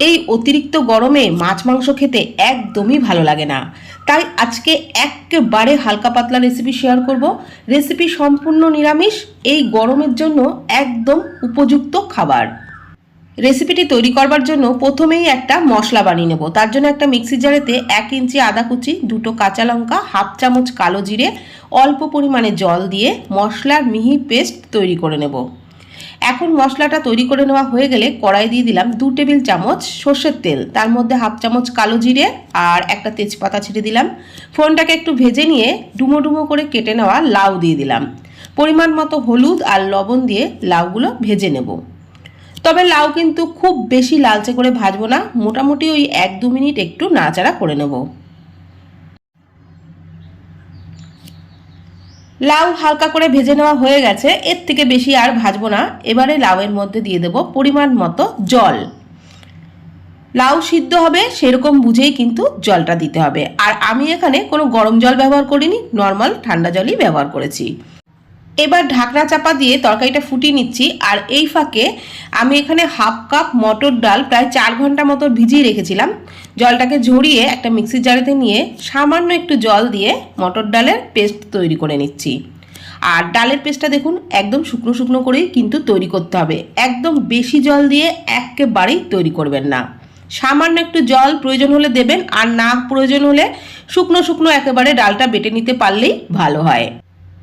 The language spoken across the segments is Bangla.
এই অতিরিক্ত গরমে মাছ মাংস খেতে একদমই ভালো লাগে না। তাই আজকে একেবারে হালকা পাতলা রেসিপি শেয়ার করব। রেসিপি সম্পূর্ণ নিরামিষ, এই গরমের জন্য একদম উপযুক্ত খাবার। রেসিপিটি তৈরি করবার জন্য প্রথমেই একটা মশলা বানিয়ে নেব। তার জন্য একটা মিক্সির জারেতে এক ইঞ্চি আদা কুচি, দুটো কাঁচা লঙ্কা, হাফ চামচ কালো জিরে, অল্প পরিমাণে জল দিয়ে মশলার মিহি পেস্ট তৈরি করে নেব। এখন মশলাটা তৈরি করে নেওয়া হয়ে গেলে কড়াই দিয়ে দিলাম দু টেবিল চামচ সর্ষের তেল। তার মধ্যে হাফ চামচ কালো জিরে আর একটা তেজপাতা ছিটে দিলাম। ফোনটাকে একটু ভেজে নিয়ে ডুমো ডুমো করে কেটে নেওয়া লাউ দিয়ে দিলাম। পরিমাণ মতো হলুদ আর লবণ দিয়ে লাউগুলো ভেজে নেব। তবে লাউ কিন্তু খুব বেশি লালচে করে ভাজবো না। মোটামুটি ওই এক দু মিনিট একটু নাড়াচাড়া করে নেব। লাউ হালকা করে ভেজে নেওয়া হয়ে গেছে। এর থেকে বেশি আর ভাজবো না। এবারে লাউয়ের মধ্যে দিয়ে দেব পরিমাণ মতো জল। লাউ সিদ্ধ হবে সেরকম বুঝেই কিন্তু জলটা দিতে হবে। আর আমি এখানে কোনো গরম জল ব্যবহার করিনি, নর্মাল ঠান্ডা জলই ব্যবহার করেছি। এবার ঢাকনা চাপা দিয়ে তরকারিটা ফুটিয়ে নিচ্ছি, আর এই ফাঁকে আমি এখানে হাফ কাপ মটর ডাল প্রায় চার ঘণ্টা মতো ভিজিয়ে রেখেছিলাম। জলটাকে ঝরিয়ে একটা মিক্সির জারেতে নিয়ে সামান্য একটু জল দিয়ে মটর ডালের পেস্ট তৈরি করে নিচ্ছি। আর ডালের পেস্টটা দেখুন, একদম শুকনো শুকনো করেই কিন্তু তৈরি করতে হবে। একদম বেশি জল দিয়ে একেবারেই তৈরি করবেন না। সামান্য একটু জল প্রয়োজন হলে দেবেন, আর না প্রয়োজন হলে শুকনো শুকনো একেবারে ডালটা বেটে নিতে পারলেই ভালো হয়।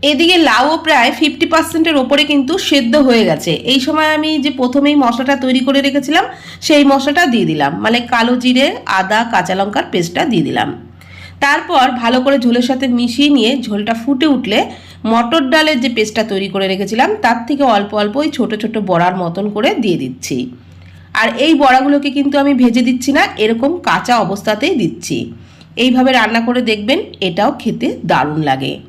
এদিকে লাউও প্রায় ফিফটি পার্সেন্টের ওপরে কিন্তু সেদ্ধ হয়ে গেছে। এই সময় আমি যে প্রথমেই মশলাটা তৈরি করে রেখেছিলাম, সেই মশলাটা দিয়ে দিলাম। মানে কালো জিরে, আদা, কাঁচা লঙ্কার পেস্টটা দিয়ে দিলাম। তারপর ভালো করে ঝোলের সাথে মিশিয়ে নিয়ে ঝোলটা ফুটে উঠলে মটর ডালের যে পেস্টটা তৈরি করে রেখেছিলাম, তার থেকে অল্প অল্প ওই ছোটো ছোটো বড়ার মতন করে দিয়ে দিচ্ছি। আর এই বড়াগুলোকে কিন্তু আমি ভেজে দিচ্ছি না, এরকম কাঁচা অবস্থাতেই দিচ্ছি। এইভাবে রান্না করে দেখবেন, এটাও খেতে দারুণ লাগে।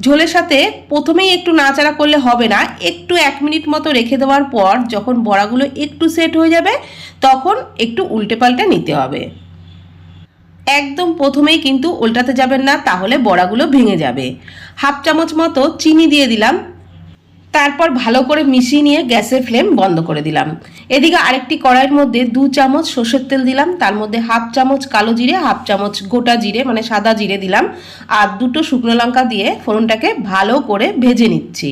ঝোলের সাথে প্রথমেই একটু নাচাড়া করলে হবে না। একটু এক মিনিট মতো রেখে দেওয়ার পর যখন বড়াগুলো একটু সেট হয়ে যাবে, তখন একটু উল্টে পাল্টে নিতে হবে। একদম প্রথমেই কিন্তু উল্টাতে যাবেন না, তাহলে বড়াগুলো ভেঙে যাবে। হাফ চামচ মতো চিনি দিয়ে দিলাম। তারপর ভালো করে মিশিয়ে নিয়ে গ্যাসের ফ্লেম বন্ধ করে দিলাম। এদিকে আরেকটি কড়াইয়ের মধ্যে দু চামচ সর্ষের তেল দিলাম, তার মধ্যে হাফ চামচ কালো জিরে, হাফ চামচ গোটা জিরে মানে সাদা জিরে দিলাম, আর দুটো শুকনো লঙ্কা দিয়ে ফোড়নটাকে ভালো করে ভেজে নিচ্ছি।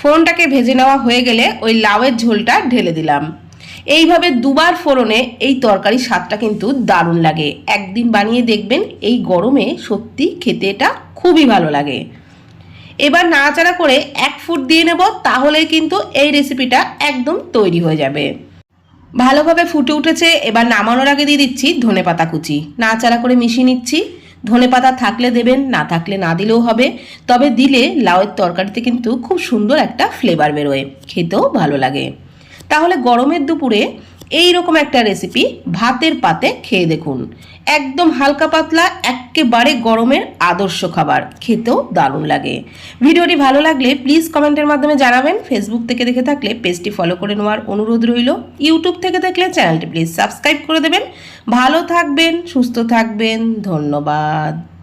ফোড়নটাকে ভেজে নেওয়া হয়ে গেলে ওই লাউয়ের ঝোলটা ঢেলে দিলাম। এইভাবে দুবার ফোড়নে এই তরকারি স্বাদটা কিন্তু দারুণ লাগে। একদিন বানিয়ে দেখবেন এই গরমে সত্যি খেতে এটা খুবই ভালো লাগে। এবার নাড়াচাড়া করে এক ফুট দিয়ে নেব, তাহলেই কিন্তু এই রেসিপিটা একদম তৈরি হয়ে যাবে। ভালোভাবে ফুটে উঠেছে, এবার নামানোর আগে দিয়ে দিচ্ছি ধনে পাতা কুচি। নাড়াচাড়া করে মিশিয়ে নিচ্ছি। ধনে পাতা থাকলে দেবেন, না থাকলে না দিলেও হবে। তবে দিলে লাউয়ের তরকারিতে কিন্তু খুব সুন্দর একটা ফ্লেভার বেরোয়, খেতেও ভালো লাগে। তাহলে গরমের দুপুরে এই রকম একটা রেসিপি ভাতের পাতে খেয়ে দেখুন। একদম হালকা পাতলা একেবারে গরমের আদর্শ খাবার। খেতেও দারুণ লাগে। ভিডিওটি ভালো লাগলে প্লিজ কমেন্টের মাধ্যমে জানাবেন। ফেসবুক থেকে দেখে থাকলে পেজটি ফলো করে নেওয়ার অনুরোধ রইল। ইউটিউব থেকে দেখলে চ্যানেলটি প্লিজ সাবস্ক্রাইব করে দেবেন। ভালো থাকবেন, সুস্থ থাকবেন, ধন্যবাদ।